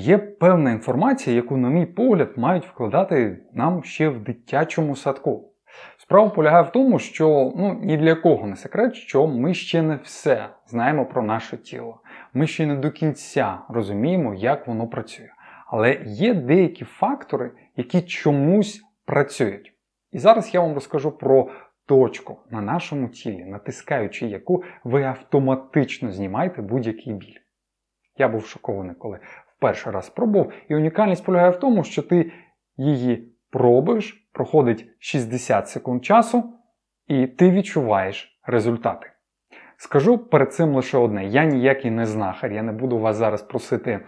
є певна інформація, яку, на мій погляд, мають вкладати нам ще в дитячому садку. Справа полягає в тому, що ну, ні для кого не секрет, що ми ще не все знаємо про наше тіло. Ми ще не до кінця розуміємо, як воно працює. Але є деякі фактори, які чомусь працюють. І зараз я вам розкажу про точку на нашому тілі, натискаючи яку ви автоматично знімаєте будь-який біль. Я був шокований, коли перший раз пробував, і унікальність полягає в тому, що ти її пробуєш, проходить 60 секунд часу, і ти відчуваєш результати. Скажу перед цим лише одне: я ніякий не знахар, я не буду вас зараз просити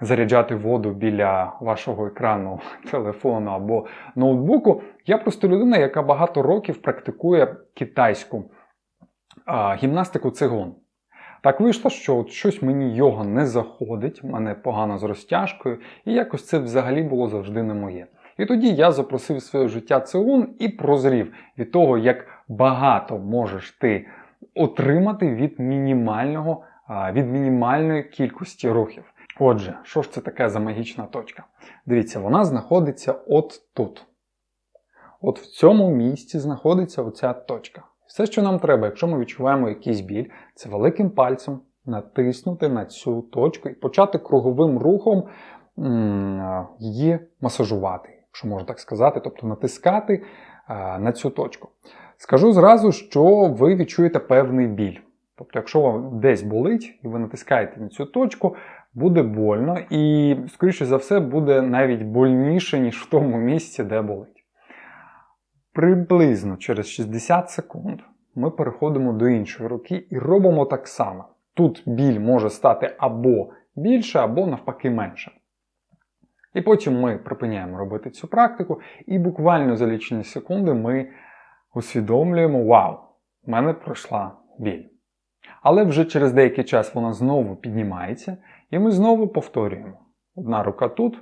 заряджати воду біля вашого екрану, телефону або ноутбуку. Я просто людина, яка багато років практикує китайську а, гімнастику цигун. Так вийшло, що от щось мені йога не заходить, в мене погано з розтяжкою, і якось це взагалі було завжди не моє. І тоді я запросив своє життя цигун і прозрів від того, як багато можеш ти отримати від мінімального, від мінімальної кількості рухів. Отже, що ж це таке за магічна точка? Дивіться, вона знаходиться от тут. От в цьому місці знаходиться оця точка. Все, що нам треба, якщо ми відчуваємо якийсь біль, це великим пальцем натиснути на цю точку і почати круговим рухом її масажувати, якщо можна так сказати, тобто натискати на цю точку. Скажу зразу, що ви відчуєте певний біль. Тобто, якщо вам десь болить і ви натискаєте на цю точку, буде больно, і, скоріше за все, буде навіть больніше, ніж в тому місці, де болить. Приблизно через 60 секунд ми переходимо до іншої руки і робимо так само. Тут біль може стати або більше, або навпаки менше. І потім ми припиняємо робити цю практику, і буквально за лічені секунди ми усвідомлюємо: Вау, в мене пройшла біль. Але вже через деякий час вона знову піднімається, і ми знову повторюємо. Одна рука тут,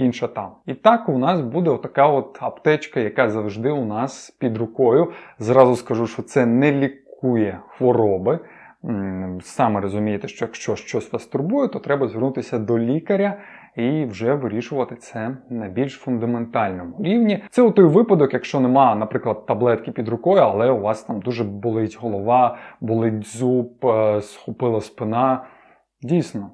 інша там. І так у нас буде отака от аптечка, яка завжди у нас під рукою. Зразу скажу, що це не лікує хвороби. Саме розумієте, що якщо щось вас турбує, то треба звернутися до лікаря і вже вирішувати це на більш фундаментальному рівні. Це у той випадок, якщо нема, наприклад, таблетки під рукою, але у вас там дуже болить голова, болить зуб, е, схопила спина. Дійсно,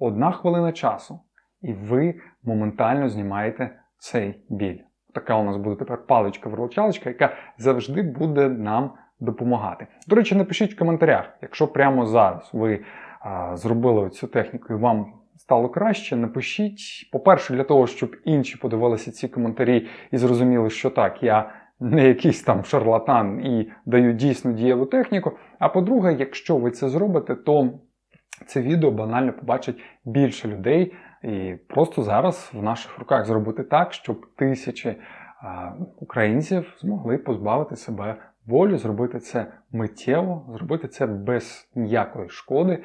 одна хвилина часу, і ви моментально знімаєте цей біль. Така у нас буде тепер паличка-виручалочка, яка завжди буде нам допомагати. До речі, напишіть в коментарях, якщо прямо зараз ви а, зробили цю техніку і вам стало краще, напишіть. По-перше, для того, щоб інші подивилися ці коментарі і зрозуміли, що так, я не якийсь там шарлатан і даю дійсно дієву техніку. А по-друге, якщо ви це зробите, то це відео банально побачить більше людей. І просто зараз в наших руках зробити так, щоб тисячі українців змогли позбавити себе болю, зробити це миттєво, зробити це без ніякої шкоди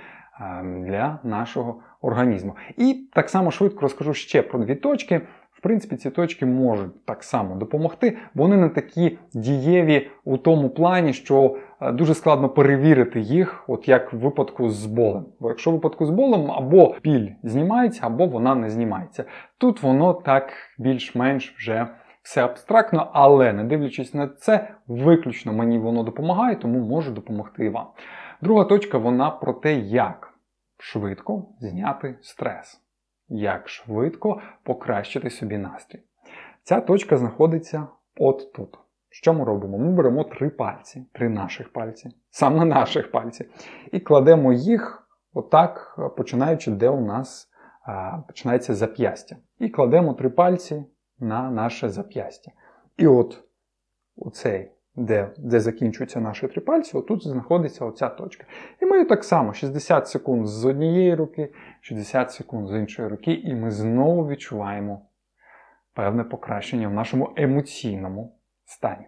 для нашого організму. І так само швидко розкажу ще про дві точки. В принципі, ці точки можуть так само допомогти, вони не такі дієві у тому плані, що дуже складно перевірити їх, от як в випадку з болем. Бо якщо в випадку з болем або біль знімається, або вона не знімається. Тут воно так більш-менш вже все абстрактно, але не дивлячись на це, виключно мені воно допомагає, тому може допомогти і вам. Друга точка вона про те, як швидко зняти стрес, як швидко покращити собі настрій. Ця точка знаходиться от тут. Що ми робимо? Ми беремо три пальці, три наших пальці, саме наших пальці, і кладемо їх отак, починаючи, де у нас а, починається зап'ястя. І кладемо три пальці на наше зап'ястя. І от оцей, де де закінчуються наші три пальці, отут знаходиться оця точка. І ми так само 60 секунд з однієї руки, 60 секунд з іншої руки, і ми знову відчуваємо певне покращення в нашому емоційному стані.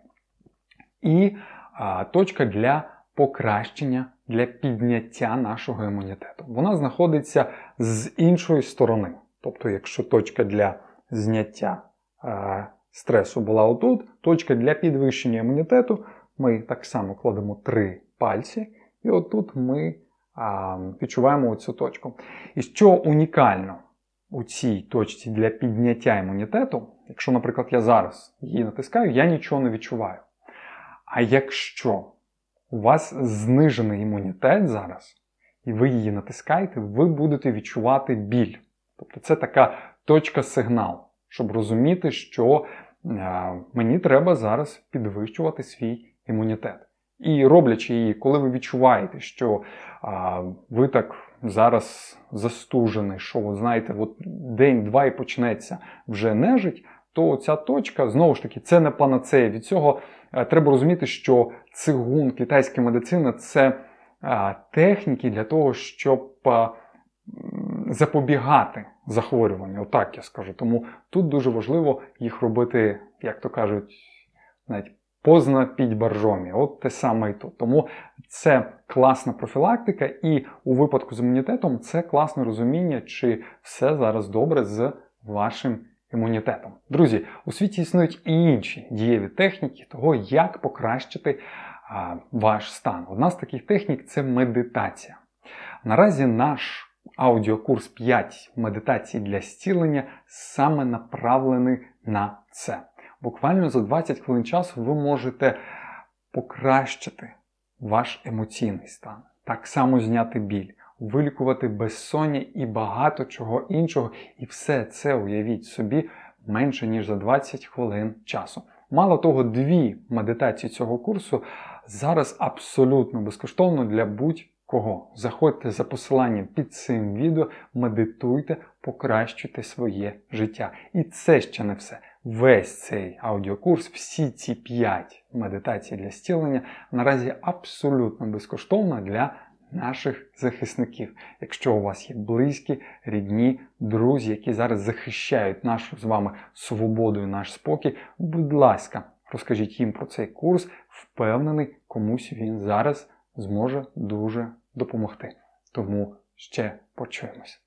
І а, точка для покращення, для підняття нашого імунітету. Вона знаходиться з іншої сторони. Тобто, якщо точка для зняття а, стресу була отут, точка для підвищення імунітету, ми так само кладемо три пальці, і отут ми а, відчуваємо цю точку. І що унікально у цій точці для підняття імунітету, якщо, наприклад, я зараз її натискаю, я нічого не відчуваю. А якщо у вас знижений імунітет зараз, і ви її натискаєте, ви будете відчувати біль. Тобто це така точка сигнал, щоб розуміти, що е, мені треба зараз підвищувати свій імунітет. І роблячи її, коли ви відчуваєте, що а, ви так зараз застужений, що знаєте, от день-два і почнеться вже нежить, то ця точка, знову ж таки, це не панацея. Від цього е, треба розуміти, що цигун, китайська медицина це техніки для того, щоб запобігати захворюванню. Отак я скажу. Тому тут дуже важливо їх робити, як то кажуть, навіть позна піть боржомі. От те саме і тут. Тому це класна профілактика, і у випадку з імунітетом це класне розуміння, чи все зараз добре з вашим імунітетом. Друзі, у світі існують і інші дієві техніки того, як покращити а, ваш стан. Одна з таких технік це медитація. Наразі наш аудіокурс 5 медитацій для зцілення саме направлений на це. Буквально за 20 хвилин часу ви можете покращити ваш емоційний стан, так само зняти біль, вилікувати безсоння і багато чого іншого. І все це уявіть собі менше ніж за 20 хвилин часу. Мало того, дві медитації цього курсу зараз абсолютно безкоштовно для будь-кого. Заходьте за посиланням під цим відео, медитуйте, покращуйте своє життя. І це ще не все. Весь цей аудіокурс, всі ці 5 медитацій для зцілення наразі абсолютно безкоштовно для наших захисників. Якщо у вас є близькі, рідні, друзі, які зараз захищають нашу з вами свободу і наш спокій, будь ласка, розкажіть їм про цей курс. Впевнений, комусь він зараз зможе дуже допомогти. Тому ще почуємось.